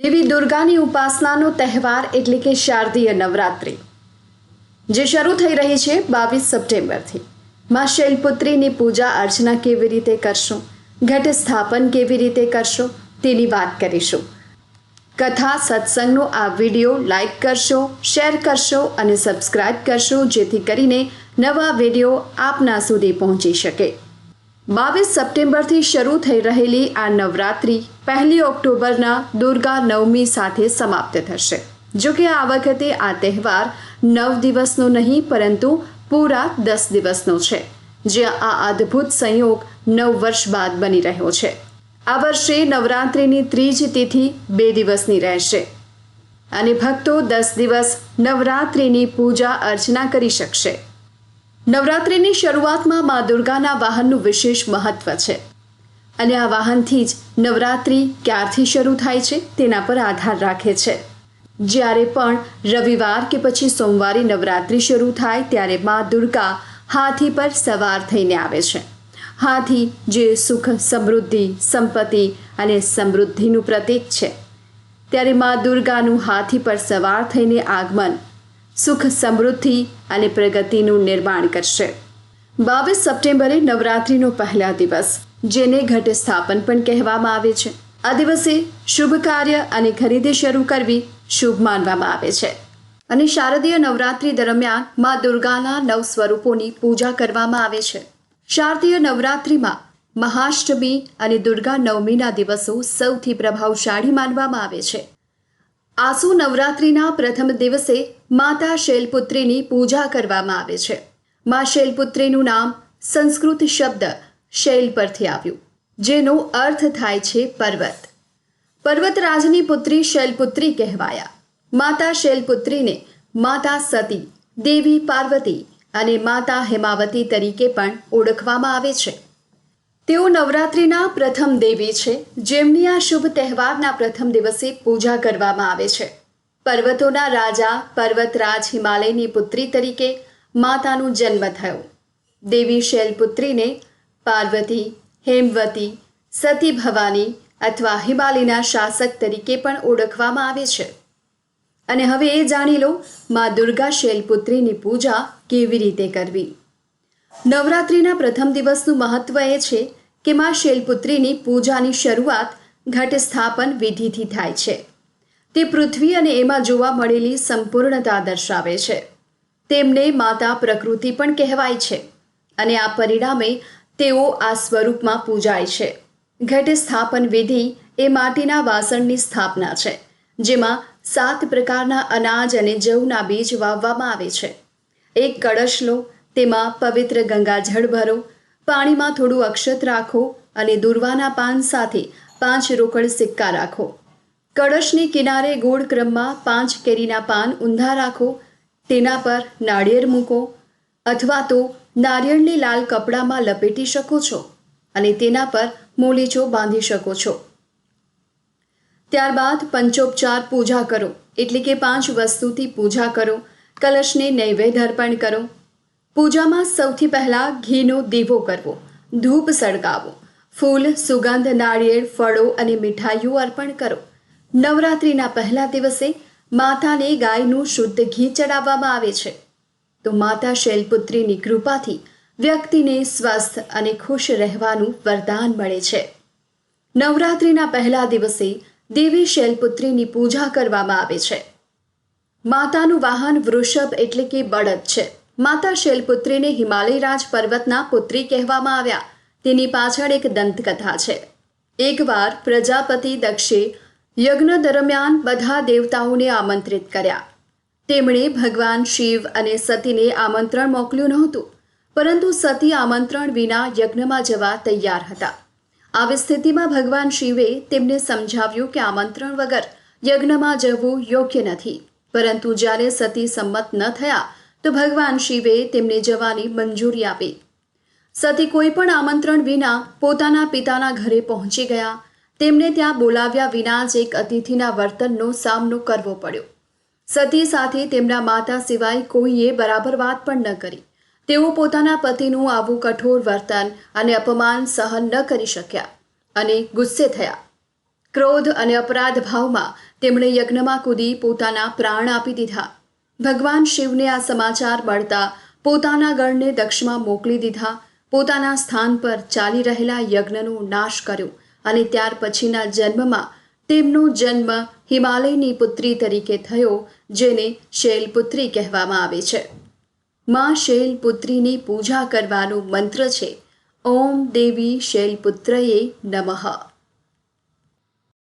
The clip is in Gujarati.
દેવી દુર્ગાની ઉપાસનાનો તહેવાર એટલે કે શારદીય નવરાત્રિ, જે શરૂ થઈ રહી છે બાવીસ સપ્ટેમ્બરથી. માં શૈલપુત્રીની પૂજા અર્ચના કેવી રીતે કરશો, ઘટ સ્થાપન કેવી રીતે કરશો, તેની વાત કરીશું. કથા, સત્સંગનો આ વીડિયો લાઈક કરશો, શેર કરશો અને સબસ્ક્રાઇબ કરશો જેથી કરીને નવા વીડિયો આપના સુધી પહોંચી શકે. બાવીસ સપ્ટેમ્બરથી શરૂ થઈ રહેલી આ નવરાત્રિ પહેલી ઓક્ટોબરના દુર્ગા નવમી સાથે સમાપ્ત થશે. જો કે આ વખતે આ તહેવાર નવ દિવસનો નહીં, પરંતુ પૂરા દસ દિવસનો છે, જ્યાં આ અદ્ભુત સંયોગ નવ વર્ષ બાદ બની રહ્યો છે. આ વર્ષે નવરાત્રિની ત્રીજ તિથિ બે દિવસની રહેશે અને ભક્તો દસ દિવસ નવરાત્રિની પૂજા અર્ચના કરી શકશે. નવરાત્રિની શરૂઆતમાં મા દુર્ગાના વાહનનું વિશેષ મહત્વ છે. અને આ વાહનથી જ નવરાત્રિ ક્યારથી શરૂ થાય છે તેના પર આધાર રાખે છે. જ્યારે પણ રવિવાર કે પછી સોમવારે નવરાત્રિ શરૂ થાય ત્યારે મા દુર્ગા હાથી પર સવાર થઈને આવે છે. હાથી જે સુખ, સમૃદ્ધિ, સંપત્તિ અને સમૃદ્ધિનું પ્રતીક છે. ત્યારે મા દુર્ગાનું હાથી પર સવાર થઈને આગમન સુખ, સમૃદ્ધિ અને પ્રગતિનું નિર્માણ કરશે. બાવીસ સપ્ટેમ્બરે નવરાત્રિનો પહેલા દિવસ, જેને ઘટ સ્થાપન પણ કહેવામાં આવે છે. આ દિવસે શુભ કાર્ય અને ખરીદી શરૂ કરવી શુભ માનવામાં આવે છે. અને શારદીય નવરાત્રિ દરમિયાન મા દુર્ગાના નવ સ્વરૂપોની પૂજા કરવામાં આવે છે. શારદીય નવરાત્રિમાં મહાષ્ટમી અને દુર્ગા નવમીના દિવસો સૌથી પ્રભાવશાળી માનવામાં આવે છે. આસુ નવરાત્રિના પ્રથમ દિવસે માતા શૈલપુત્રીની પૂજા કરવામાં આવે છે. મા શૈલપુત્રીનું નામ સંસ્કૃત શબ્દ શૈલ પરથી આવ્યું, જેનો અર્થ થાય છે પર્વત. પર્વતરાજની પુત્રી શૈલપુત્રી કહેવાયા. માતા શૈલપુત્રીને માતા સતી, દેવી પાર્વતી અને માતા હેમાવતી તરીકે પણ ઓળખવામાં આવે છે. તેઓ નવરાત્રિના પ્રથમ દેવી છે. જેમની આ શુભ તહેવારના પ્રથમ દિવસે પૂજા કરવામાં આવે છે. પર્વતોના રાજા, પર્વતરાજ હિમાલયની પુત્રી તરીકે માતાનો જન્મ થયો. દેવી શૈલપુત્રીને પાર્વતી, હેમવતી, સતી ભવાની અથવા હિમાલયના શાસક તરીકે પણ ઓળખવામાં આવે છે. અને હવે એ જાણી લો, મા દુર્ગા શૈલપુત્રીની પૂજા કેવી રીતે કરવી? નવરાત્રિના પ્રથમ દિવસનું મહત્વ એ છે કે મા શૈલપુત્રીની પૂજાની શરૂઆત ઘટ સ્થાપન વિધિથી થાય છે. તે પૃથ્વી અને એમાં જોવા મળેલી સંપૂર્ણતા દર્શાવે છે. તેમને માતા પ્રકૃતિ પણ કહેવાય છે અને આ પરિણામે તેઓ આ સ્વરૂપમાં પૂજાય છે. ઘટ સ્થાપન વિધિ એ માટીના વાસણની સ્થાપના છે, જેમાં સાત પ્રકારના અનાજ અને જવના બીજ વાવવામાં આવે છે. એક કળશ લો તેમાં પવિત્ર ગંગાજળ ભરો, પાણીમાં થોડું અક્ષત રાખો અને દુર્વાના પાન સાથે પાંચ રોકડ સિક્કા રાખો. કળશની કિનારે ગોળ ક્રમમાં પાંચ કેરીના પાન ઊંધા રાખો, તેના પર નાળિયેર મૂકો અથવા તો નારિયેળને લાલ કપડામાં લપેટી શકો છો અને તેના પર મોલીચો બાંધી શકો છો. ત્યારબાદ પંચોપચાર પૂજા કરો, એટલે કે પાંચ વસ્તુથી પૂજા કરો, કલશને નૈવેદ્ય અર્પણ કરો પૂજામાં સૌથી પહેલાં ઘીનો દીવો કરવો, ધૂપ સળગાવો ફૂલ, સુગંધ, નાળિયેર, ફળો અને મીઠાઈઓ અર્પણ કરો. નવરાત્રિના પહેલા દિવસે માતાને ગાયનું શુદ્ધ ઘી ચડાવવામાં આવે છે. તો માતા શૈલપુત્રીની કૃપાથી વ્યક્તિને સ્વસ્થ અને ખુશ રહેવાનું વરદાન મળે છે. નવરાત્રિના પહેલા દિવસે દેવી શૈલપુત્રીની પૂજા કરવામાં આવે છે. માતાનું વાહન વૃષભ એટલે કે બળદ છે. માતા શૈલપુત્રીને હિમાલયરાજ પર્વતના પુત્રી કહેવામાં આવ્યા. તેની પાછળ એક દંતકથા છે. એકવાર પ્રજાપતિ દક્ષે યજ્ઞ દરમિયાન બધા દેવતાઓને આમંત્રિત કર્યા. તેમણે ભગવાન શિવ અને સતીને આમંત્રણ મોકલ્યું નહોતું, પરંતુ સતી આમંત્રણ વિના યજ્ઞમાં જવા તૈયાર હતા. આવી સ્થિતિમાં ભગવાન શિવે તેમને સમજાવ્યું કે આમંત્રણ વગર યજ્ઞમાં જવું યોગ્ય નથી, પરંતુ જ્યારે સતી સંમત ન થયા તો ભગવાન શિવે તેમને જવાની મંજૂરી આપી. સતી કોઈ પણ આમંત્રણ વિના પોતાના પિતાના ઘરે પહોંચી ગયા. તેમને ત્યાં બોલાવ્યા વિના જ એક અતિથિના વર્તનનો સામનો કરવો પડ્યો. સતી સાથે તેમના માતા સિવાય કોઈએ બરાબર વાત પણ ન કરી. તેઓ પોતાના પતિનું આવું કઠોર વર્તન અને અપમાન સહન ન કરી શક્યા અને ગુસ્સે થયા. ક્રોધ અને અપરાધ ભાવમાં તેમણે યજ્ઞમાં કૂદી પોતાના પ્રાણ આપી દીધા. ભગવાન શિવને આ સમાચાર મળતા પોતાના ગણને દક્ષમાં મોકલી દીધા. પોતાના સ્થાન પર ચાલી રહેલા યજ્ઞનો નાશ કર્યો અને ત્યાર પછીના જન્મમાં તેમનો જન્મ હિમાલયની પુત્રી તરીકે થયો, જેને શૈલપુત્રી કહેવામાં આવે છે. માં શૈલપુત્રીની પૂજા કરવાનો મંત્ર છે, ઓમ દેવી શૈલપુત્રયે નમઃ.